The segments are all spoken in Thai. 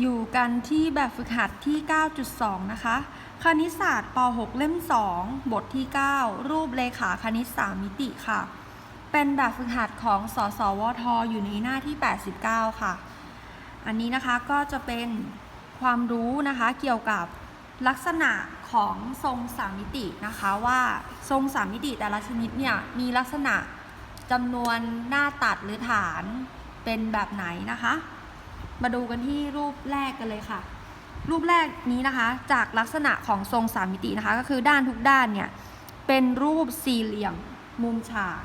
อยู่กันที่แบบฝึกหัดที่ 9.2 นะคะ คณิตศาสตร์ป .6 เล่ม 2 บทที่ 9 รูปเลขาคณิต 3 มิติค่ะ เป็นแบบฝึกหัดของสสวทอยู่ในหน้าที่ 89 ค่ะ อันนี้นะคะก็จะเป็นความรู้นะคะเกี่ยวกับลักษณะของทรงสามมิตินะคะว่าทรงสามมิติแต่ละชนิดเนี่ยมีลักษณะจำนวนหน้าตัดหรือฐานเป็นแบบไหนนะคะ มาดูกันที่รูปแรกกันเลยค่ะ รูปแรกนี้นะคะ จากลักษณะของทรงสามมิตินะคะ ก็คือด้านทุกด้านเนี่ย เป็นรูปสี่เหลี่ยมมุมฉาก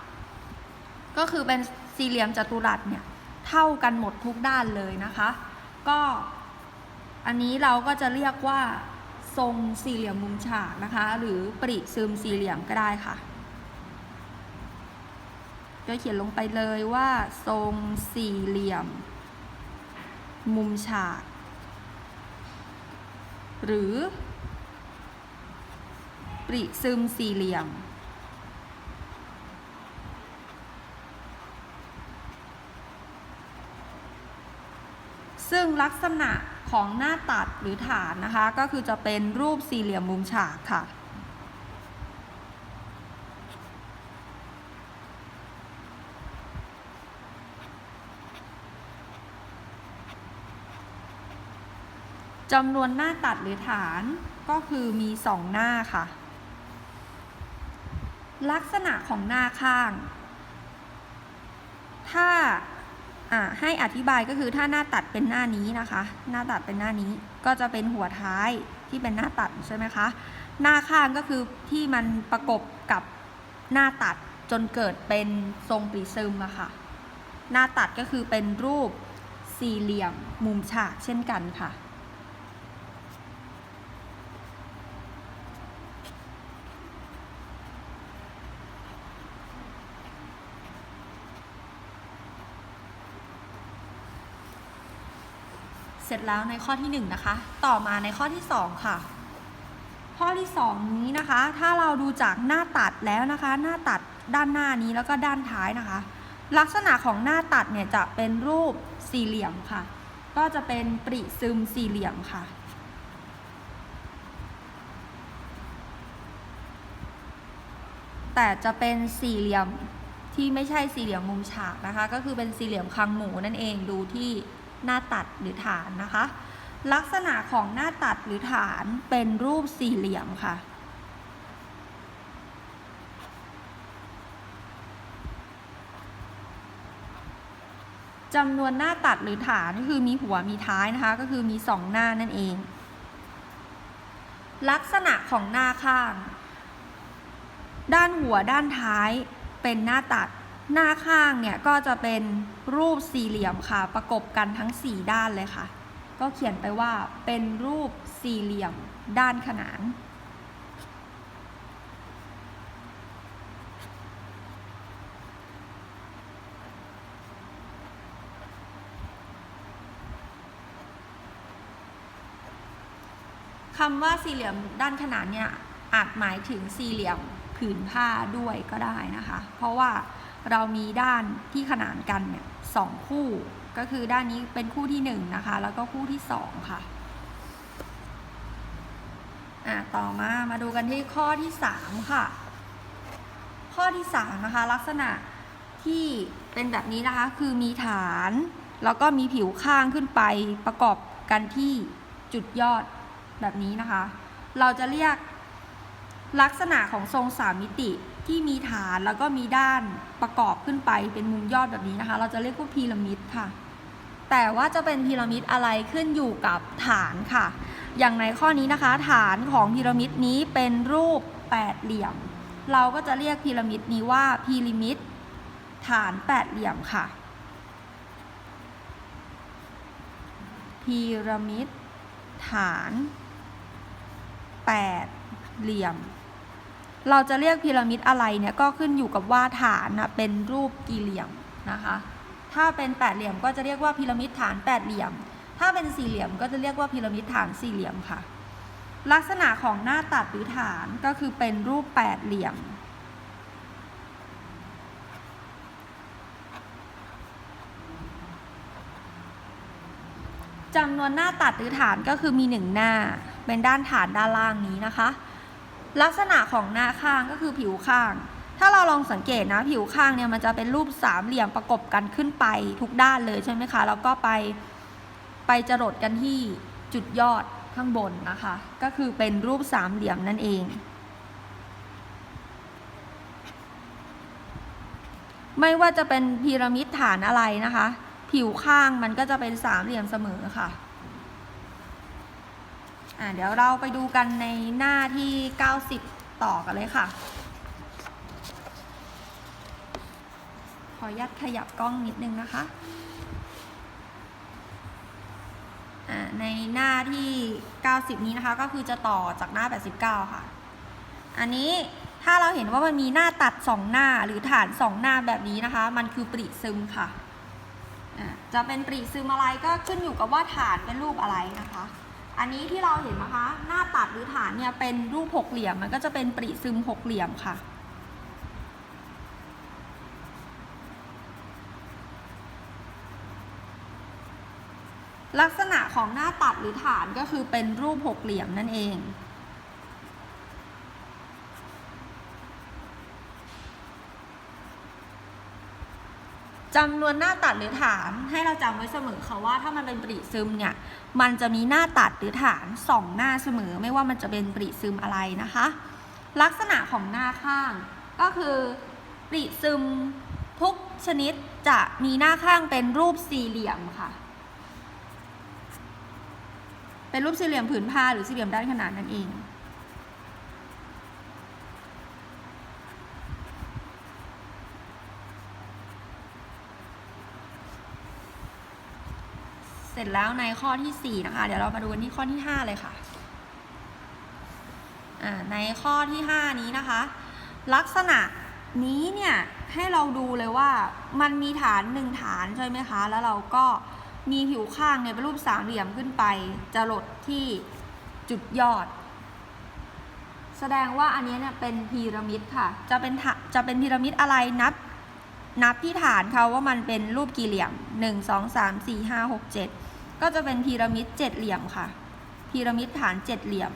ก็คือเป็นสี่เหลี่ยมจัตุรัสเนี่ย เท่ากันหมดทุกด้านเลยนะคะ ก็อันนี้เราก็จะเรียกว่าทรงสี่เหลี่ยมมุมฉากนะคะ หรือปริซึมสี่เหลี่ยมก็ได้ค่ะก็เขียนลงไปเลยว่าทรงสี่เหลี่ยม มุมฉาก หรือ ปริซึมสี่เหลี่ยม ซึ่งลักษณะของหน้าตัดหรือฐานนะคะ ก็คือจะเป็นรูปสี่เหลี่ยมมุมฉากค่ะ จำนวนหน้าตัดหรือฐานก็คือมีสองหน้าค่ะ ลักษณะของหน้าข้าง ถ้าให้อธิบายก็คือถ้าหน้าตัดเป็นหน้านี้นะคะ หน้าตัดเป็นหน้านี้ก็จะเป็นหัวท้ายที่เป็นหน้าตัดใช่ไหมคะ หน้าข้างก็คือที่มันประกบกับหน้าตัดจนเกิดเป็นทรงปริซึมอะค่ะ หน้าตัดก็คือเป็นรูปสี่เหลี่ยมมุมฉากเช่นกันค่ะ เสร็จแล้วในข้อที่1นงนะคะ ต่อมาในข้อที่ 2 ค่ะ ข้อที่ 2 นี้นะคะ ถ้าเราดูจากหน้าตัดแล้วนะคะ หน้าตัดด้านหน้านี้แล้วก็ด้านท้ายนะคะ ลักษณะของหน้าตัดเนี่ยจะเป็นรูปสี่เหลี่ยมค่ะ ก็จะเป็นปริซึมสี่เหลี่ยมค่ะแต่จะเป็นสี่เหลี่ยมที่ไม่ใช่สี่เหลี่ยมมุมฉากนะคะ ก็คือเป็นสี่เหลี่ยมคางหมูนั่นเองดูที่ หน้าตัดหรือฐานนะคะ ลักษณะของหน้าตัดหรือฐานเป็นรูปสี่เหลี่ยมค่ะ จำนวนหน้าตัดหรือฐานก็คือมีหัวมีท้ายนะคะ ก็คือมีสองหน้านั่นเอง ลักษณะของหน้าข้าง ด้านหัวด้านท้ายเป็นหน้าตัด หน้าข้างเนี่ยก็จะเป็นรูปสี่เหลี่ยมค่ะ ประกบกันทั้ง 4 ด้านเลยค่ะ ก็เขียนไปว่าเป็นรูปสี่เหลี่ยมด้านขนาน คำว่าสี่เหลี่ยมด้านขนานเนี่ยอาจหมายถึงสี่เหลี่ยมผืนผ้าด้วยก็ได้นะคะ เพราะว่า เรามีด้านที่ขนานกันเนี่ยสองคู่ ก็คือด้านนี้เป็นคู่ที่หนึ่งนะคะ แล้วก็คู่ที่สองค่ะอะ ต่อมามาดูกันที่ข้อที่สามค่ะ ข้อที่สามนะคะ ลักษณะที่เป็นแบบนี้นะคะ คือมีฐาน แล้วก็มีผิวข้างขึ้นไปประกอบกันที่จุดยอดแบบนี้นะคะ เราจะเรียกลักษณะของทรงสามมิติ ที่มีฐานแล้วก็มีด้านประกอบขึ้นไปเป็นมุมยอดแบบนี้นะคะ เราจะเรียกว่าพีระมิดค่ะ แต่ว่าจะเป็นพีระมิดอะไรขึ้นอยู่กับฐานค่ะ อย่างในข้อนี้นะคะ ฐานของพีระมิดนี้เป็นรูปแปดเหลี่ยม เราก็จะเรียกพีระมิดนี้ว่าพีระมิดฐานแปดเหลี่ยมค่ะ พีระมิดฐานแปดเหลี่ยม เราจะเรียกพีระมิดอะไรเนี่ยก็ขึ้นอยู่กับว่าฐานนะเป็นรูปกี่เหลี่ยมนะคะ ถ้าเป็นแปดเหลี่ยมก็จะเรียกว่าพีระมิดฐานแปดเหลี่ยม ถ้าเป็นสี่เหลี่ยมก็จะเรียกว่าพีระมิดฐานสี่เหลี่ยมค่ะ ลักษณะของหน้าตัดหรือฐานก็คือเป็นรูปแปดเหลี่ยมจจำนวนหน้าตัดหรือฐานก็คือมีหนึ่งหน้า เป็นด้านฐานด้านล่างนี้นะคะ ลักษณะของหน้าข้างก็คือผิวข้าง ถ้าเราลองสังเกตนะผิวข้างเนี่ยมันจะเป็นรูปสามเหลี่ยมประกบกันขึ้นไปทุกด้านเลยใช่ไหมคะ แล้วก็ไปไปจรดกันที่จุดยอดข้างบนนะคะ ก็คือเป็นรูปสามเหลี่ยมนั่นเอง ไม่ว่าจะเป็นพีระมิดฐานอะไรนะคะ ผิวข้างมันก็จะเป็นสามเหลี่ยมเสมอค่ะ อ่าเดี๋ยวเราไปดูกันในหน้าที่ 90 ต่อกันเลยค่ะ ขออนุญาตขยับกล้องนิดนึงนะคะในหน้าที่ 90 นี้นะคะ ก็คือจะต่อจากหน้า 89 ค่ะ อันนี้ถ้าเราเห็นว่ามันมีหน้าตัดสองหน้าหรือฐานสองหน้าแบบนี้นะคะ มันคือปริซึมค่ะ จะเป็นปริซึมอะไรก็ขึ้นอยู่กับว่าฐานเป็นรูปอะไรนะคะ อันนี้ที่เราเห็นนะคะ หน้าตัดหรือฐานเนี่ยเป็นรูปหกเหลี่ยม มันก็จะเป็นปริซึมหกเหลี่ยมค่ะ ลักษณะของหน้าตัดหรือฐานก็คือเป็นรูปหกเหลี่ยมนั่นเอง จำนวนหน้าตัดหรือฐานให้เราจำไว้เสมอค่ะว่าถ้ามันเป็นปริซึมเนี่ยมันจะมีหน้าตัดหรือฐานสองหน้าเสมอ ไม่ว่ามันจะเป็นปริซึมอะไรนะคะ ลักษณะของหน้าข้างก็คือปริซึมทุกชนิดจะมีหน้าข้างเป็นรูปสี่เหลี่ยมค่ะ เป็นรูปสี่เหลี่ยมผืนผ้าหรือสี่เหลี่ยมด้านขนานนั่นเอง เสร็จแล้วในข้อที่ 4 นะคะ เดี๋ยวเรามาดูกันที่ข้อที่ 5 เลยค่ะในข้อที่ 5 นี้นะคะ ลักษณะนี้เนี่ยให้เราดูเลยว่ามันมีฐานหนึ่งฐานใช่ไหมคะ แล้วเราก็มีผิวข้างเนี่ยเป็นรูปสามเหลี่ยมขึ้นไป จะหลดที่จุดยอด แสดงว่าอันนี้เนี่ยเป็นพีระมิดค่ะ จะเป็นถะจะเป็นพีระมิดอะไรนับ นับที่ฐานเขาว่ามันเป็นรูปกี่เหลี่ยม 1 2 3 4 5 6 7 ก็จะเป็นพีระมิดเจ็ดเหลี่ยมค่ะ พีระมิดฐานเจ็ดเหลี่ยม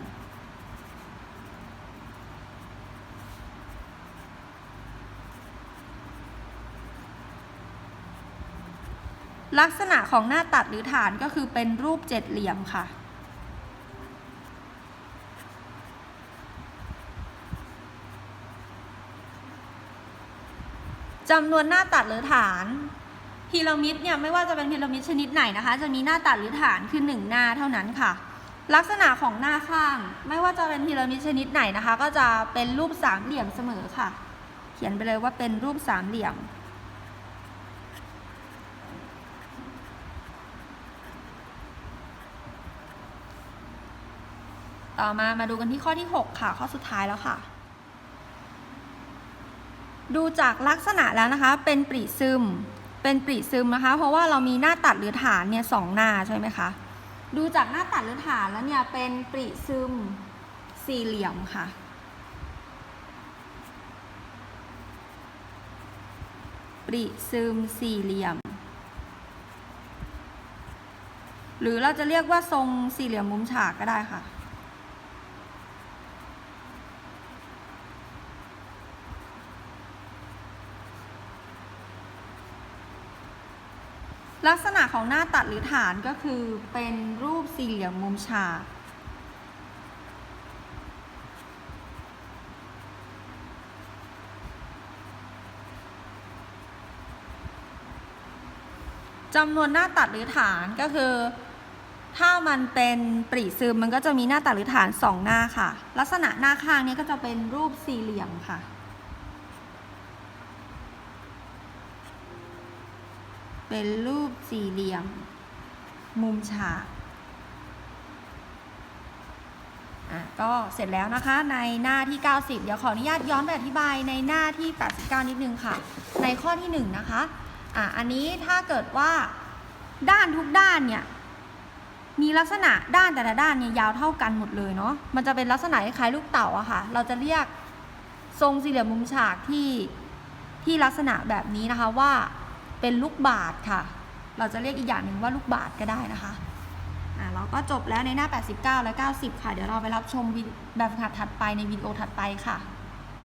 ลักษณะของหน้าตัดหรือฐานก็คือเป็นรูปเจ็ดเหลี่ยมค่ะจำนวนหน้าตัดหรือฐาน พีระมิดเนี่ยไม่ว่าจะเป็นพีระมิดชนิดไหนนะคะ จะมีหน้าตัดหรือฐานคือหนึ่งหน้าเท่านั้นค่ะ ลักษณะของหน้าข้าง ไม่ว่าจะเป็นพีระมิดชนิดไหนนะคะ ก็จะเป็นรูปสามเหลี่ยมเสมอค่ะ เขียนไปเลยว่าเป็นรูปสามเหลี่ยมต่อมามาดูกันที่ข้อที่ 6 ค่ะ ข้อสุดท้ายแล้วค่ะ ดูจากลักษณะแล้วนะคะ เป็นปริซึม เป็นปริซึมนะคะ เพราะว่าเรามีหน้าตัดหรือฐานเนี่ยสองหน้าใช่ไหมคะดูจากหน้าตัดหรือฐานแล้วเนี่ยเป็นปริซึมสี่เหลี่ยมค่ะ ปริซึมสี่เหลี่ยม หรือเราจะเรียกว่าทรงสี่เหลี่ยมมุมฉากก็ได้ค่ะ ลักษณะของหน้าตัดหรือฐานก็คือเป็นรูปสี่เหลี่ยมมุมฉาก จำนวนหน้าตัดหรือฐานก็คือ ถ้ามันเป็นปริซึมมันก็จะมีหน้าตัดหรือฐานสองหน้าค่ะ ลักษณะหน้าข้างนี้ก็จะเป็นรูปสี่เหลี่ยมค่ะ เป็นรูปสี่เหลี่ยม มุมฉากอะก็เสร็จแล้วนะคะในหน้าที่ 90 เดี๋ยวขออนุญาตย้อนไปอธิบายในหน้าที่ 89 นิดนึงค่ะ ในข้อที่ 1 นะคะอะอันนี้ถ้าเกิดว่าด้านทุกด้านเนี่ยมีลักษณะด้านแต่ละด้านเนี่ยยาวเท่ากันหมดเลยเนาะมันจะเป็นลักษณะคล้ายลูกเต๋าอะค่ะ เราจะเรียกทรงสี่เหลี่ยมมุมฉากที่ที่ลักษณะแบบนี้นะคะว่า เป็นลูกบาศค่ะ เราจะเรียกอีกอย่างหนึ่งว่าลูกบาศก็ได้นะคะอ่าเราก็จบแล้วในหน้า 89 และ 90 ค่ะ เดี๋ยวเราไปรับชมแบบฝึกหัดถัดไปในวิดีโอถัดไปค่ะ